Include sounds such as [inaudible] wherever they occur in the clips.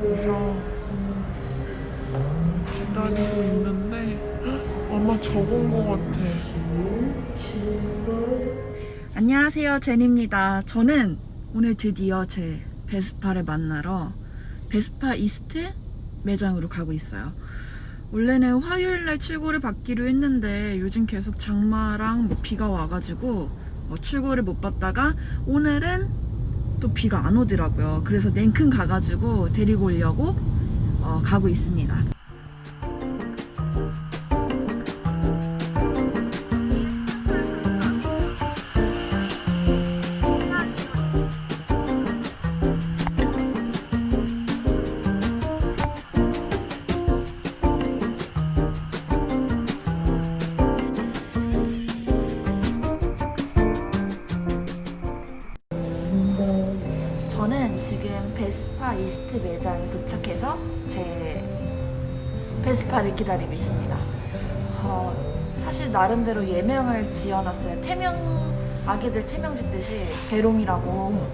그래서 기다리고 있는데 아마 적은 것 같아. 안녕하세요, 제니입니다. 저는 오늘 드디어 제 베스파를 만나러 베스파 이스트 매장으로 가고 있어요. 원래는 화요일날 출고를 받기로 했는데 요즘 계속 장마랑 뭐 비가 와가지고 어, 출고를 못 받다가 오늘은 또 비가 안 오더라고요. 그래서 냉큼 가가지고 데리고 오려고 어, 가고 있습니다. 지금 베스파 이스트 매장에 도착해서 제 베스파를 기다리고 있습니다. 어, 사실 나름대로 예명을 지어놨어요. 태명 아기들 태명 짓듯이 배롱이라고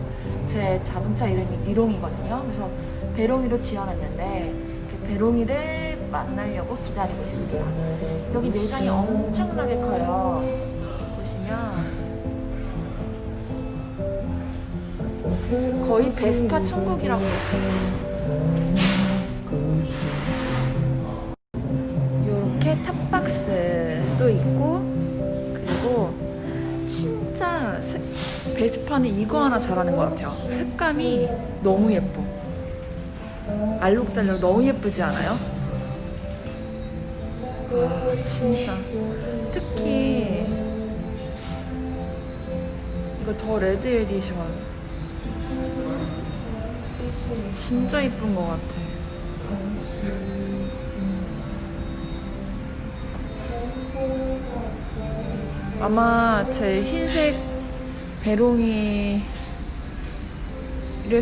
제 자동차 이름이 니롱이거든요. 그래서 배롱이로 지어놨는데 그 배롱이를 만나려고 기다리고 있습니다. 여기 매장이 엄청나게 커요. 보시면 거의 베스파 천국이라고 이렇게 탑박스도 있고 그리고 진짜 색- 베스파는 이거 하나 잘하는 것 같아요. 색감이 너무 예뻐. 알록달록 너무 예쁘지 않아요? 아 진짜. 특히 이거 더 레드 에디션 진짜 이쁜 것 같아. 아마 제 흰색 배롱이를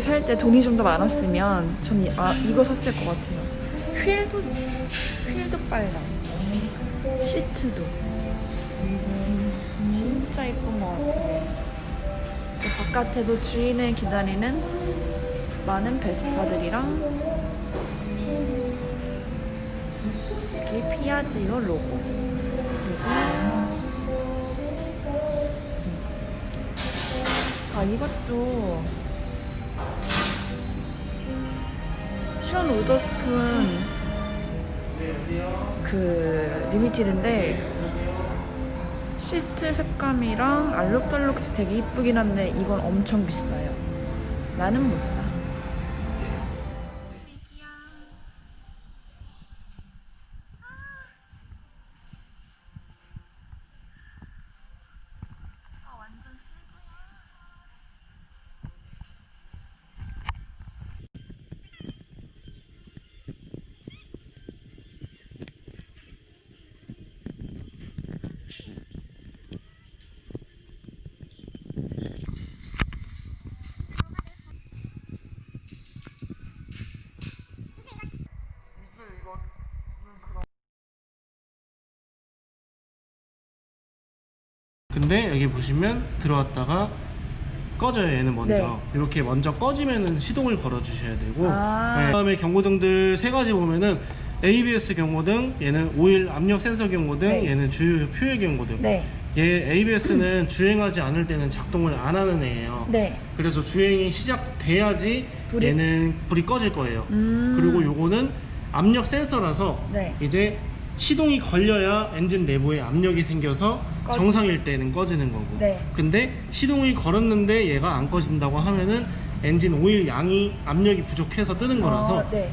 살 때 돈이 좀 더 많았으면 전 이, 아, 이거 샀을 것 같아요. 휠도 휠도 빨강, 시트도 진짜 이쁜 것 같아요. 그 바깥에도 주인을 기다리는 많은 베스파들이랑 여기 피아지오 로고. 그리고 아 이것도 션 우더스푼 그 리미티드인데 시트 색감이랑 알록달록해서 되게 이쁘긴 한데 이건 엄청 비싸요 나는 못 사. 근데 여기 보시면 들어왔다가 꺼져요 얘는 먼저 네. 이렇게 먼저 꺼지면은 시동을 걸어 주셔야 되고 아. 네. 그다음에 경고등들 세 가지 보면은 ABS 경고등 얘는 오일 압력 센서 경고등 네. 얘는 주유 퓨엘 경고등 네, 얘 ABS는 [clears throat] 주행하지 않을 때는 작동을 안 하는 애예요 네. 그래서 주행이 시작돼야지 불이- 얘는 불이 꺼질 거예요 음. 그리고 요거는 압력 센서라서 네. 이제 시동이 걸려야 엔진 내부에 압력이 생겨서 꺼지- 정상일 때는 꺼지는 거고 네. 근데 시동이 걸었는데 얘가 안 꺼진다고 하면은 엔진 오일 양이 압력이 부족해서 뜨는 거라서 어, 네.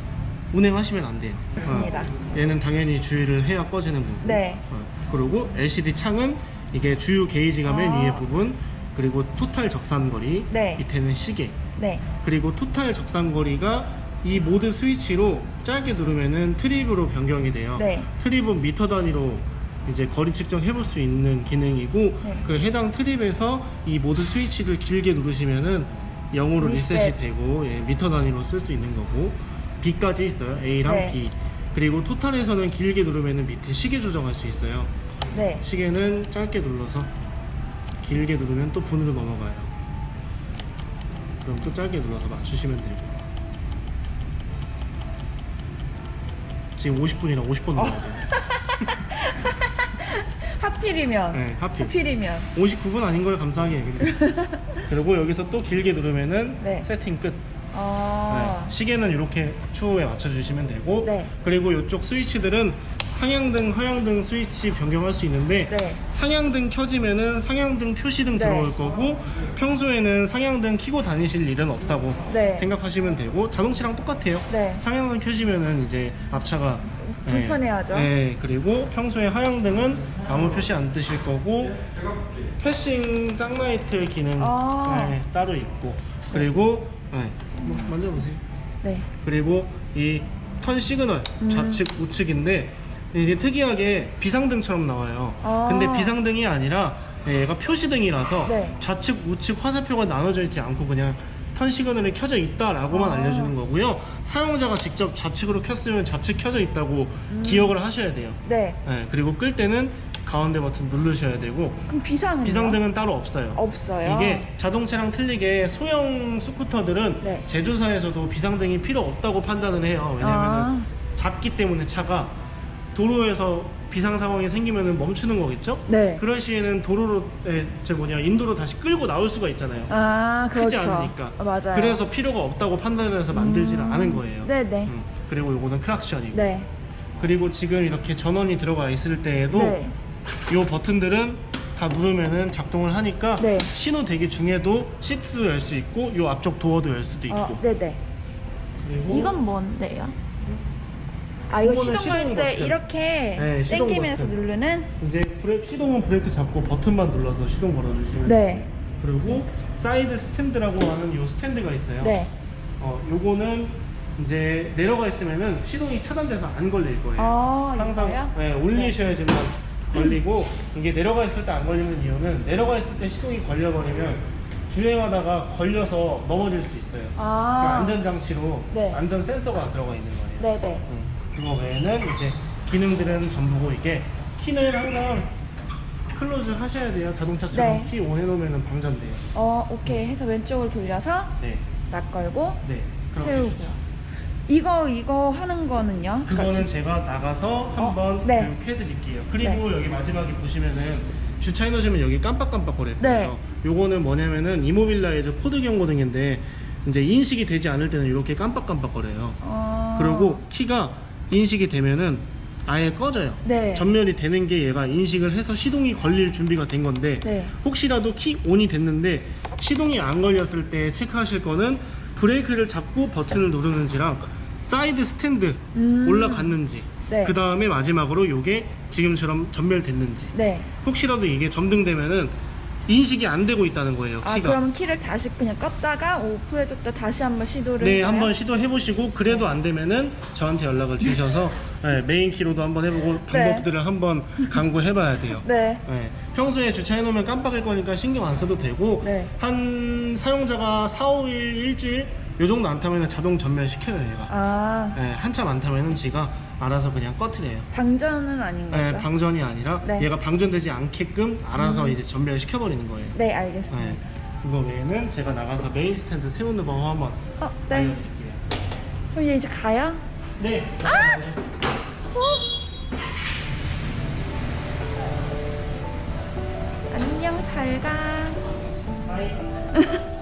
운행하시면 안 돼요 맞습니다. 어, 얘는 당연히 주유를 해야 꺼지는 거고 네. 어, 그리고 LCD 창은 이게 주유 게이지가 맨 아. 위에 부분 그리고 토탈 적산거리 네. 밑에는 시계 네. 그리고 토탈 적산거리가 이 모드 스위치로 짧게 누르면은 트립으로 변경이 돼요. 네. 트립은 미터 단위로 이제 거리 측정 해 볼 수 있는 기능이고 네. 그 해당 트립에서 이 모드 스위치를 길게 누르시면은 0으로 리셋. 리셋 이 되고 예, 미터 단위로 쓸 수 있는 거고 B까지 있어요. A랑 네. B. 그리고 토탈에서는 길게 누르면은 밑에 시계 조정할 수 있어요. 네. 시계는 짧게 눌러서 길게 누르면 또 분으로 넘어가요. 그럼 또 짧게 눌러서 맞추시면 되고. 지금 50분이라 50분 넣어야 돼요. 하필이면. 네, 하필. 하필이면. 59분 아닌 걸 감사하게 얘기해요. [laughs] 그리고 여기서 또 길게 누르면은 네. 세팅 끝. 아. 네, 시계는 이렇게 추후에 맞춰주시면 되고 네. 그리고 이쪽 스위치들은 상향등, 하향등 스위치 변경할 수 있는데 네. 상향등 켜지면은 상향등 표시등 네. 들어올 거고 평소에는 상향등 켜고 다니실 일은 없다고 네. 생각하시면 되고 자동차랑 똑같아요. 네. 상향등 켜지면은 이제 앞차가 불편해하죠. 네, 네, 그리고 평소에 하향등은 아무 표시 안 뜨실 거고 패싱 쌍라이트 기능 아. 네, 따로 있고 그리고 네, 만져보세요. 네. 그리고 이 턴 시그널 음. 좌측 우측인데 이게 특이하게 비상등처럼 나와요. 아. 근데 비상등이 아니라 얘가 표시등이라서 네. 좌측 우측 화살표가 나눠져 있지 않고 그냥 턴 시그널이 켜져 있다라고만 아. 알려주는 거고요. 사용자가 직접 좌측으로 켰으면 좌측 켜져 있다고 음. 기억을 하셔야 돼요. 네. 네, 그리고 끌 때는 가운데 버튼 누르셔야 되고 그럼 비상은요? 비상등은 따로 없어요. 없어요. 이게 자동차랑 틀리게 소형 스쿠터들은 네. 제조사에서도 비상등이 필요 없다고 판단을 해요. 왜냐면 아. 은 작기 때문에 차가 도로에서 비상 상황이 생기면 멈추는 거겠죠? 네. 그럴 시에는 도로로, 에, 저 뭐냐, 인도로 다시 끌고 나올 수가 있잖아요. 아, 그렇죠. 크지 않으니까. 아, 맞아요. 그래서 필요가 없다고 판단을 해서 만들지를 음. 않은 거예요. 네네. 음, 그리고 요거는 크락션이고. 네. 그리고 지금 이렇게 전원이 들어가 있을 때에도 네. 요 버튼들은 다 누르면은 작동을 하니까 네. 신호 대기 중에도 시트도 열 수 있고 요 앞쪽 도어도 열 수도 있고 어, 네네. 그리고 이건 뭔데요? 아, 이거 시동 걸 시동 때. 이렇게 네, 시동 땡기면서 버튼. 누르는? 이제 브레이크 시동은 브레이크 잡고 버튼만 눌러서 시동 걸어주시면 네. 돼요. 그리고 사이드 스탠드라고 하는 요 스탠드가 있어요. 네. 어, 요거는 이제 내려가 있으면은 시동이 차단돼서 안 걸릴 거예요. 아, 항상 이거요? 네, 올리셔야지만 걸리고 이게 내려가 있을 때 안 걸리는 이유는 내려가 있을 때 시동이 걸려버리면 주행하다가 걸려서 넘어질 수 있어요. 그 아. 안전 장치로 네. 안전 센서가 들어가 있는 거예요. 네네. 음, 그거 외에는 이제 기능들은 전부고 이게 키는 항상 클로즈 하셔야 돼요. 자동차처럼 네. 키 온 해놓으면 방전돼요. 어, 오케이. 해서 왼쪽으로 돌려서 네, 락 걸고 네. 그렇게. 해주죠. 이거, 이거 하는 거는요? 그거는 그러니까 제가 나가서 어, 한번 네. 교육해 드릴게요. 그리고 여기 마지막에 보시면은 주차해 놓으시면 여기 깜빡깜빡 거릴 거예요. 네. 요거는 뭐냐면은 이모빌라이저 코드 경고등인데 이제 인식이 되지 않을 때는 이렇게 깜빡깜빡 거려요. 어... 그리고 키가 인식이 되면은 아예 꺼져요. 네. 전멸이 되는 게 얘가 인식을 해서 시동이 걸릴 준비가 된 건데 네. 혹시라도 키 온이 됐는데 시동이 안 걸렸을 때 체크하실 거는 브레이크를 잡고 버튼을 누르는지랑 사이드 스탠드 음. 올라갔는지 네. 그 다음에 마지막으로 요게 지금처럼 전멸됐는지 네. 혹시라도 이게 점등되면은 인식이 안 되고 있다는 거예요 아, 키가 그럼 키를 다시 그냥 껐다가 오프해줬다 다시 한번 시도를 네 해봐요? 한번 시도해 보시고 그래도 안 되면은 저한테 연락을 주셔서 네, 메인 키로도 한번 해보고 방법들을 한번 강구해 봐야 돼요 [laughs] 네. 네, 평소에 주차해 놓으면 깜빡일 거니까 신경 안 써도 되고 네. 한 사용자가 4, 5일, 일주일 요 정도 안 타면 자동 전멸 시켜요 얘가 아, 네, 한참 안 타면은 지가 알아서 그냥 꺼트려요 방전은 아닌 거죠? 네, 방전이 아니라 네. 얘가 방전되지 않게끔 알아서 음. 이제 전멸 시켜버리는 거예요 네, 알겠습니다. 네, 그거 외에는 제가 나가서 메인 스탠드 세우는 방법 한번 어, 네. 알려드릴게요 그럼 얘 이제 가요? 네 안녕, 잘 가. [laughs]